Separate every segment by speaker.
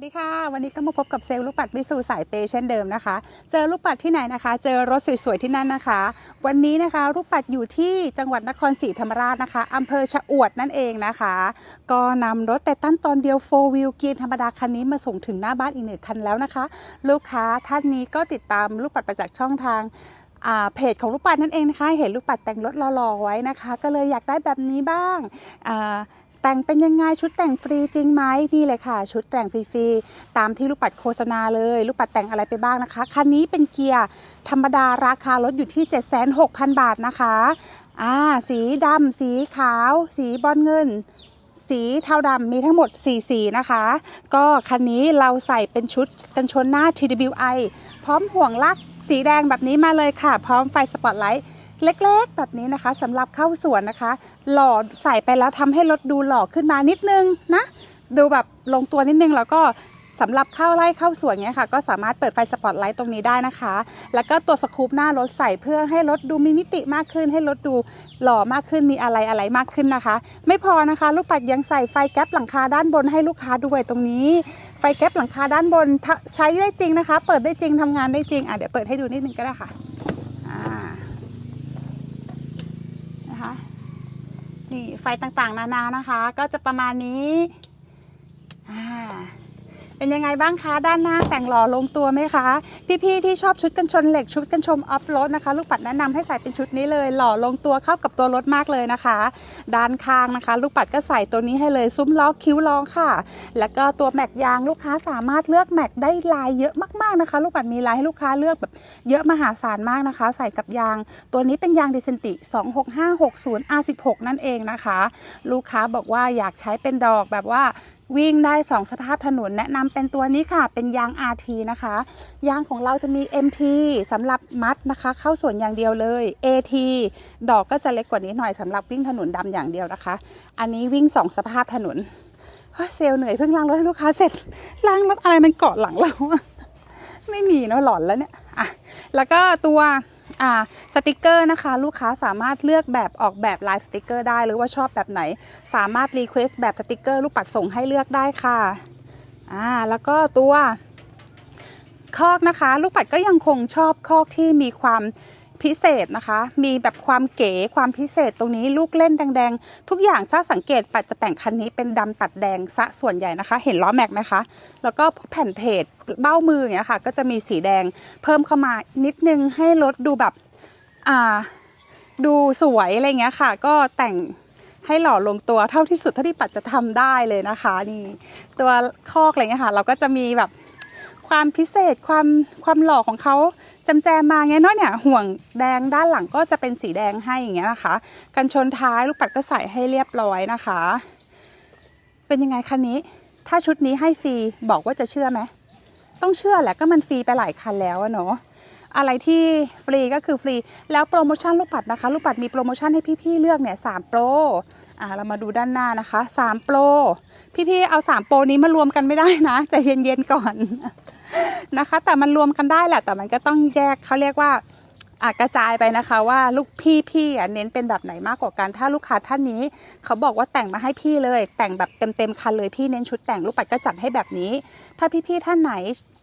Speaker 1: สวัสดีค่ะ วันนี้ก็มาพบกับเซลล์ลูกปัดมิสูสายเปย์เช่นเดิมนะคะ เจอลูกปัดที่ไหนนะคะ เจอรถสวยๆที่นั่นนะคะ วันนี้นะคะลูกปัดอยู่ที่จังหวัดนครศรีธรรมราชนะคะอำเภอชะอวดนั่นเองนะคะ ก็นำรถแต่ตั้นตอนเดียวโฟวิลเกียร์ธรรมดาคันนี้มาส่งถึงหน้าบ้านอีกหนึ่งคันแล้วนะคะ ลูกค้าท่านนี้ก็ติดตามลูกปัดไปจากช่องทางอ่าเพจของลูกปัดนั่นเองนะคะ เห็นลูกปัดแต่งรถหล่อๆไว้นะคะ ก็เลยอยากได้แบบนี้บ้างอ่า แต่งเป็นยังไงชุดแต่งฟรีจริงไหมนี่เลยค่ะ ชุดแต่งฟรีๆตามที่ลูกปัดโฆษณาเลย ลูกปัดแต่งอะไรไปบ้างนะคะคันนี้เป็นเกียร์ธรรมดาราคารถอยู่ที่ 76,000 บาทนะคะอ่าสีดำสีขาว สีบอลเงินสีเทาดำมีทั้งหมด 4 สีนะคะ ก็คันนี้เราใส่เป็นชุดกันชนหน้า TWI พร้อมห่วงลักสีแดงแบบนี้มาเลยค่ะ พร้อมไฟสปอตไลท์ เล็กๆ แบบนี้นะคะสำหรับเข้าสวนนะคะ หล่อใส่ไปแล้วทำให้รถดูหล่อขึ้นมานิดนึงนะ ดูแบบลงตัวนิดนึงแล้วก็สำหรับเข้าไร่เข้าสวนเนี้ยค่ะ ก็สามารถเปิดไฟสปอตไลท์ตรงนี้ได้นะคะ แล้วก็ตัวสกูปหน้ารถใส่เพื่อให้รถดูมีมิติมากขึ้น ให้รถดูหล่อมากขึ้นมีอะไรอะไรมากขึ้นนะคะ ไม่พอนะคะ ลูกปัดยังใส่ไฟแก๊ปหลังคาด้านบนให้ลูกค้าด้วยตรงนี้ ไฟแก๊ปหลังคาด้านบนใช้ได้จริงนะคะ เปิดได้จริงทำงานได้จริงอะเดี๋ยวเปิดให้ดูนิดนึงก็ได้ค่ะอ่านะคะ นี่ไฟต่างๆ นานานะคะ ก็จะประมาณนี้อ่า เป็นยังไงบ้างคะด้านหน้าแต่งหล่อลงตัวไหมคะ พี่ๆที่ชอบชุดกันชนเหล็กชุดกันชมออฟโรดนะคะ ลูกปัดแนะนำให้ใส่เป็นชุดนี้เลยหล่อลงตัวเข้ากับตัวรถมากเลยนะคะ ด้านข้างนะคะ ลูกปัดก็ใส่ตัวนี้ให้เลยซุ้มล้อคิ้วล้อค่ะ แล้วก็ตัวแม็กยางลูกค้าสามารถเลือกแม็กได้ลายเยอะมากๆนะคะ ลูกปัดมีลายให้ลูกค้าเลือกแบบเยอะมหาศาลมากนะคะ ใส่กับยาง ตัวนี้เป็นยางดิเซนติ 26560 R16 นั่นเองนะคะ ลูกค้าบอกว่าอยากใช้เป็นดอกแบบว่า วิ่งได้ 2 สภาพถนนแนะนำเป็นตัวนี้ค่ะ เป็นยาง RT นะคะ ยางของเราจะมี MT สำหรับมัดนะคะ เข้าส่วนอย่างเดียวเลย AT ดอกก็จะเล็กกว่านี้หน่อยสำหรับวิ่งถนนดำอย่างเดียวนะคะ อันนี้วิ่ง 2 สภาพถนนเซลเหนื่อยเพิ่งล้างรถให้ลูกค้าเสร็จล้างรถอะไรมันเกาะหลังเราไม่มีเนาะหลอนแล้วเนี่ยอะแล้วก็ตัว อ่าสติกเกอร์นะคะ ลูกค้าสามารถเลือกแบบออกแบบลายสติกเกอร์ได้ หรือว่าชอบแบบไหน สามารถรีเควสแบบสติกเกอร์ลูกปัดส่งให้เลือกได้ค่ะอ่าแล้วก็ตัวคอกนะคะ ลูกปัดก็ยังคงชอบคอกที่มีความ พิเศษนะคะ มีแบบความเก๋ความพิเศษตรงนี้ลูกเล่นแดงๆ ทุกอย่างถ้าสังเกตปัดจะแต่งคันนี้เป็นดำตัดแดงซะส่วนใหญ่นะคะ เห็นล้อแม็กไหมคะ แล้วก็แผ่นเพจเบ้ามืออย่างเงี้ยค่ะ ก็จะมีสีแดงเพิ่มเข้ามานิดนึงให้รถดูแบบอ่าดูสวยอะไรเงี้ยค่ะ ก็แต่งให้หล่อลงตัวเท่าที่สุดเท่าที่ปัดจะทำได้เลยนะคะ นี่ ตัวคอกอะไรเงี้ยค่ะ เราก็จะมีแบบ ความพิเศษความความหล่อของเขาจำแจมมาเงี้ยเนาะเนี่ยห่วงแดงด้านหลังก็จะเป็นสีแดงให้อย่างเงี้ยนะคะ กันชนท้ายลูกปัดก็ใส่ให้เรียบร้อยนะคะ เป็นยังไงคันนี้ ถ้าชุดนี้ให้ฟรีบอกว่าจะเชื่อไหมต้องเชื่อแหละก็มันฟรีไปหลายคันแล้วเนาะอะไรที่ฟรีก็คือฟรี แล้วโปรโมชั่นลูกปัดนะคะ ลูกปัดมีโปรโมชั่นให้พี่ๆเลือกเนี่ยสามโปรอ่าเรามาดูด้านหน้านะคะสามโปรพี่ๆเอาสามโปรนี้มารวมกันไม่ได้นะใจเย็นๆก่อน นะคะ แต่มันรวมกันได้แหละแต่มันก็ต้องแยกเขาเรียกว่าอะกระจายไปนะคะว่าลูกพี่พี่อะเน้นเป็นแบบไหนมากกว่ากันถ้าลูกค้าท่านนี้ เขาบอกว่าแต่งมาให้พี่เลย แต่งแบบเต็มเต็มคันเลยพี่เน้นชุดแต่งลูกปัดก็จัดให้แบบนี้ ถ้าพี่ๆท่านไหน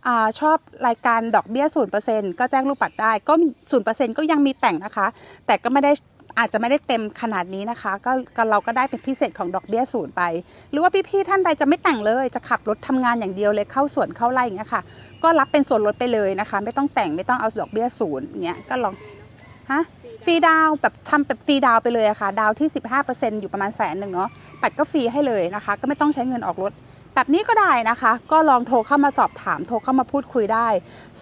Speaker 1: อชอบรายการดอกเบี้ยศูนย์เปอร์เซ็นต์ก็แจ้งลูกปัดได้ก็ศูนย์เปอร์เซ็นต์ก็ยังมีแต่งนะคะ แต่ก็ไม่ได้ อาจจะไม่ได้เต็มขนาดนี้นะคะก็ก็เราก็ได้เป็นพิเศษของดอกเบี้ยศูนย์ไป หรือว่าพี่ๆท่านใดจะไม่แต่งเลย จะขับรถทำงานอย่างเดียวเลยเข้าสวนเข้าไร่อย่างเงี้ยค่ะ ก็รับเป็นส่วนลดไปเลยนะคะ ไม่ต้องแต่งไม่ต้องเอาดอกเบี้ยศูนย์เงี้ยก็ลองฮะฟรีดาวแบบทำแบบฟรีดาวไปเลยอะค่ะ ดาวน์ที่ 15%อยู่ประมาณแสนหนึ่งเนาะปัดก็ฟรีให้เลยนะคะ ก็ไม่ต้องใช้เงินออกรถ แบบนี้ก็ได้นะคะ ก็ลองโทรเข้ามาสอบถามโทรเข้ามาพูดคุยได้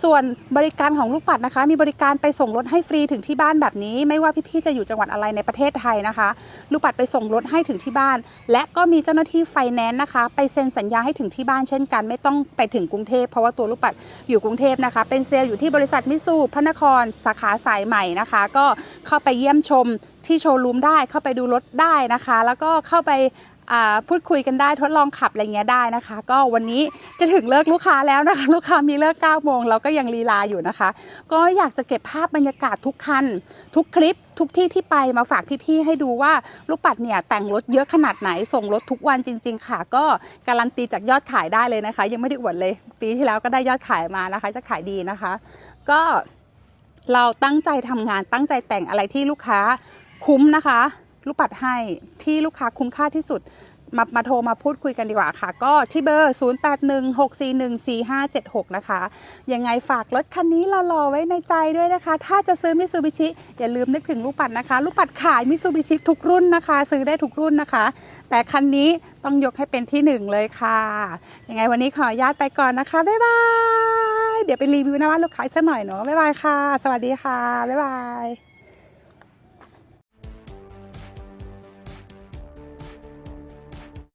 Speaker 1: ส่วนบริการของลูกปัดนะคะ มีบริการไปส่งรถให้ฟรีถึงที่บ้านแบบนี้ ไม่ว่าพี่ๆจะอยู่จังหวัดอะไรในประเทศไทยนะคะ ลูกปัดไปส่งรถให้ถึงที่บ้าน และก็มีเจ้าหน้าที่ไฟแนนซ์นะคะ ไปเซ็นสัญญาให้ถึงที่บ้านเช่นกัน ไม่ต้องไปถึงกรุงเทพเพราะว่าตัวลูกปัดอยู่กรุงเทพนะคะ เป็นเซลล์อยู่ที่บริษัทมิสูพระนครสาขาสายใหม่นะคะ ก็เข้าไปเยี่ยมชมที่โชว์รูมได้เข้าไปดูรถได้นะคะ แล้วก็เข้าไป พูดคุยกันได้ทดลองขับอะไรเงี้ยได้นะคะ ก็วันนี้จะถึงเลิกลูกค้าแล้วนะคะ ลูกค้ามีเลิก9โมงเราก็ยังลีลาอยู่นะคะ ก็อยากจะเก็บภาพบรรยากาศทุกคัน ทุกคลิปทุกที่ที่ไปมาฝากพี่ๆให้ดูว่าลูกปัดเนี่ยแต่งรถเยอะขนาดไหนส่งรถทุกวันจริง ๆ ค่ะ ก็การันตีจากยอดขายได้เลยนะคะ ยังไม่ได้อวดเลย ปีที่แล้วก็ได้ยอดขายมานะคะ จะขายดีนะคะ ก็เราตั้งใจทำงานตั้งใจแต่งอะไรที่ลูกค้าคุ้มนะคะ ลูกปัดให้ที่ลูกค้าคุ้มค่าที่สุด มามาโทรมาพูดคุยกันดีกว่าค่ะ ก็ที่เบอร์ 0816414576 นะคะ ยังไงฝากรถคันนี้รอๆไว้ในใจด้วยนะคะ ถ้าจะซื้อมิซูบิชิอย่าลืมนึกถึงลูกปัดนะคะ ลูกปัดขายมิซูบิชิทุกรุ่นนะคะ ซื้อได้ทุกรุ่นนะคะ แต่คันนี้ต้องยกให้เป็นที่หนึ่งเลยค่ะยังไงวันนี้ขออนุญาตไปก่อนนะคะบ๊ายบายเดี๋ยวไปรีวิวนะว่าลูกค้าสักหน่อยเนาะบ๊ายบายค่ะ สวัสดีค่ะบ๊ายบาย